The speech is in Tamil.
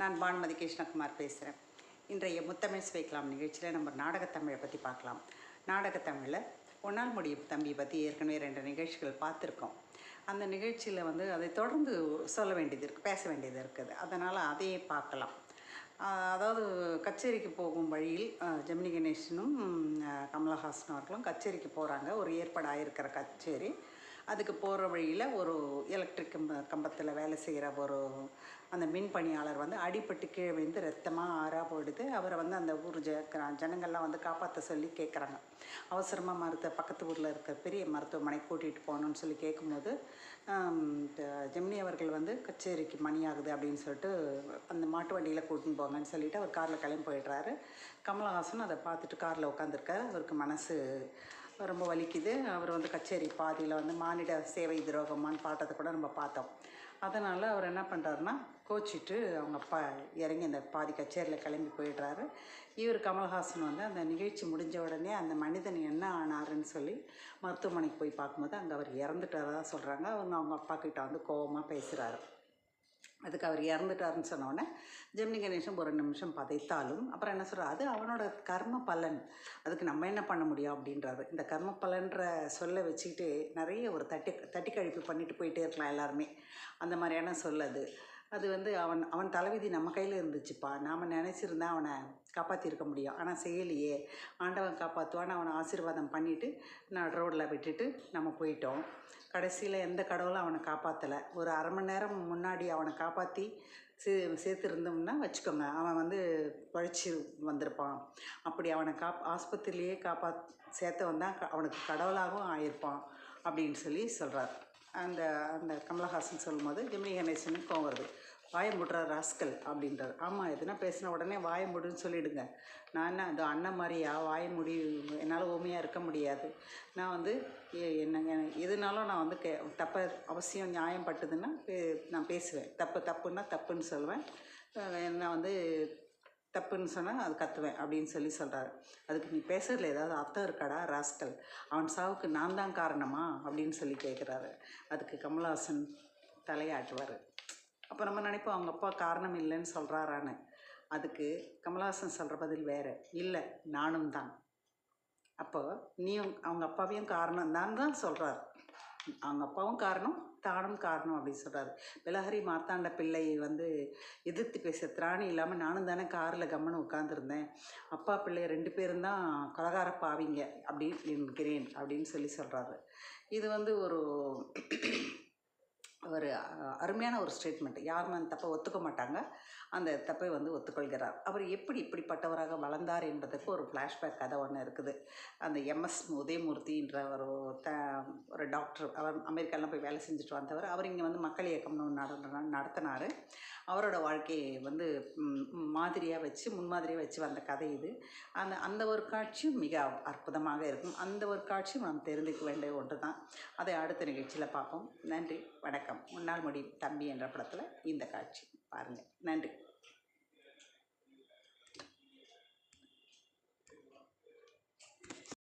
நான் பானுமதி கிருஷ்ணகுமார் பேசுகிறேன் இன்றைய முத்தமிழ் சுவைக்கலாம் நிகழ்ச்சியில் நம்ம நாடகத்தமிழை பற்றி பார்க்கலாம். நாடகத்தமிழில் ஒன்னால் முடியும் தம்பி பற்றி ஏற்கனவே ரெண்டு நிகழ்ச்சிகள் பார்த்துருக்கோம். அந்த நிகழ்ச்சியில் வந்து அதை தொடர்ந்து சொல்ல வேண்டியது இருக்குது பேச வேண்டியது இருக்குது. அதனால் அதையே பார்க்கலாம். அதாவது கச்சேரிக்கு போகும் வழியில் ஜெமினி கணேசனும் கமலஹாசன் அவர்களும் கச்சேரிக்கு போகிறாங்க ஒரு ஏற்பாடாக இருக்கிற கச்சேரி. அதுக்கு போகிற வழியில் ஒரு எலக்ட்ரிக் கம்ப கம்பத்தில் வேலை செய்கிற ஒரு அந்த மின் பணியாளர் வந்து அடிபட்டு கீழே விழுந்து ரத்தமாக ஆறா போயிடுது. அவரை வந்து அந்த ஊர் ஜ கிரா- ஜனங்கள்லாம் வந்து காப்பாற்ற சொல்லி கேட்குறாங்க அவசரமாக மருத்துவ பக்கத்து ஊரில் இருக்கிற பெரிய மருத்துவமனை கூட்டிகிட்டு போகணுன்னு சொல்லி கேட்கும்போது ஜெமினி அவர்கள் வந்து கச்சேரிக்கு மணி ஆகுது அப்படின்னு சொல்லிட்டு அந்த மாட்டு வண்டியில் கூட்டின்னு போங்கன்னு சொல்லிட்டு அவர் காரில் கிளம்பி போயிடுறாரு. கமலஹாசன் அதை பார்த்துட்டு காரில் உட்காந்துருக்காரு அவருக்கு மனசு ரொம்ப வலிக்குது. அவர் வந்து கச்சேரி பாதியில் வந்து மானிட சேவை துரோகமான்னு பாட்டத்தை கூட நம்ம பார்த்தோம். அதனால் அவர் என்ன பண்ணுறாருன்னா கோச்சிட்டு அவங்க அப்பா இறங்கி அந்த பாதி கச்சேரியில் கிளம்பி போயிடுறாரு. இவர் கமல்ஹாசன் வந்து அந்த நிகழ்ச்சி முடிஞ்ச உடனே அந்த மனிதன் என்ன ஆனாருன்னு சொல்லி மருத்துவமனைக்கு போய் பார்க்கும்போது அங்கே அவர் இறந்துட்டாரதா சொல்கிறாங்க அவங்க அவங்க அப்பா கிட்ட வந்து கோவமாக பேசுகிறாரு அதுக்கு அவர் இறந்துட்டாருன்னு சொன்னோடனே ஜெமினி கணேசன் ஒரு நிமிஷம் பதைத்தாலும் அப்புறம் என்ன சொல்கிறார் அது அவனோட கர்ம பலன். அதுக்கு நம்ம என்ன பண்ண முடியும்? அப்படின்றாரு. இந்த கர்ம பலன்ற சொல்ல வச்சுக்கிட்டு நிறைய ஒரு தட்டி தட்டி கழிப்பு பண்ணிட்டு போயிட்டே இருக்கலாம் எல்லாருமே. அந்த மாதிரியான சொல் அது. அது வந்து அவன் அவன் தலைவிதி நம்ம கையில் இருந்துச்சுப்பா. நாம் நினச்சிருந்தா அவனை காப்பாற்றிருக்க முடியும். ஆனால் செய்யலையே. ஆண்டவன் காப்பாற்றுவான்னு அவனை ஆசீர்வாதம் பண்ணிவிட்டு நான் ரோட்டில் விட்டுட்டு நம்ம போயிட்டோம். கடைசியில் எந்த கடவுளும் அவனை காப்பாற்றலை ஒரு அரை மணி நேரம் முன்னாடி அவனை காப்பாற்றி சே சேர்த்துருந்தோம்னா வச்சுக்கோங்க. அவன் வந்து பழிச்சு வந்திருப்பான். அப்படி அவனை காப் ஆஸ்பத்திரியிலேயே காப்பாத் சேர்த்து வந்தால் அவனுக்கு கடவுளாகவும் ஆயிருப்பான் அப்படின்னு சொல்லி சொல்கிறார் அந்த அந்த கமலஹாசன் சொல்லும்போது ஜெமினி கணேசனுக்கு கோவம் வருது. வாயை முடுற ராஸ்கல் அப்படின்றார். ஆமாம் எதுனா பேசின உடனே வாயை முடுன்னு சொல்லிவிடுங்க நான் என்ன அது அண்ணன் மாதிரியா? வாயை முடி என்னால் உண்மையாக இருக்க முடியாது. நான் வந்து என்னங்க எதுனாலும் நான் வந்து கே தப்ப அவசியம் நியாயம் பட்டுதுன்னா பே- நான் பேசுவேன். தப்பு தப்புன்னா தப்புன்னு சொல்லுவேன் நான் வந்து தப்புன்னு சொன்னால் அது கத்துவேன் அப்படின்னு சொல்லி சொல்கிறாரு அதுக்கு நீ பேசுறதுல ஏதாவது அர்த்தம் இருக்காடா ராஸ்கல்? அவன் சாவுக்கு நான் தான் காரணமா? அப்படின்னு சொல்லி கேட்குறாரு அதுக்கு கமல்ஹாசன் தலையாட்டுவார். அப்போ நம்ம நினைப்போம் அவங்க அப்பா காரணம் இல்லைன்னு சொல்கிறாரான்னு அதுக்கு கமலஹாசன் சொல்கிற பதில் வேறு. இல்லை நானும் தான். அப்போ நீயும் அவங்க அப்பாவையும் காரணம் தான் தான் சொல்கிறார் அவங்க அப்பாவும் காரணம் தானும் காரணம் அப்படின்னு சொல்கிறாரு பிலஹரி மார்த்தாண்ட பிள்ளை வந்து எதிர்த்து பேச திராணி இல்லாமல் நானும் தானே காரில் கம்மனு உட்காந்துருந்தேன் அப்பா பிள்ளை ரெண்டு பேரும் தான் கொலகார பாவிங்க அப்படின்னு என்கிறேன் அப்படின்னு சொல்லி சொல்கிறாரு இது வந்து ஒரு ஒரு அருமையான ஒரு ஸ்டேட்மெண்ட் யாரும் அந்த தப்பை ஒத்துக்க மாட்டாங்க. அந்த தப்பை வந்து ஒத்துக்கொள்கிறார். அவர் எப்படி இப்படிப்பட்டவராக வளர்ந்தார் என்பதற்கு ஒரு ஃப்ளாஷ்பேக் கதை ஒன்று இருக்குது. அந்த எம்எஸ் உதயமூர்த்தின்ற ஒரு த ஒரு டாக்டர் அவர் அமெரிக்காலாம் போய் வேலை செஞ்சுட்டு வந்தவர். அவர் இங்கே வந்து மக்கள் இயக்கம்னு நடத்தினார். அவரோட வாழ்க்கையை வந்து மாதிரியாக வச்சு முன்மாதிரியாக வச்சு வந்த கதை இது. அந்த அந்த ஒரு காட்சியும் மிக அற்புதமாக இருக்கும். அந்த ஒரு காட்சியும் நாம் தெரிந்துக்க வேண்டிய ஒன்று தான் அதை அடுத்த நிகழ்ச்சியில் பார்ப்போம். நன்றி வணக்கம். முன்னாள் முடி தம்பி என்ற படத்தில் இந்த காட்சி. பாருங்கள் நன்றி.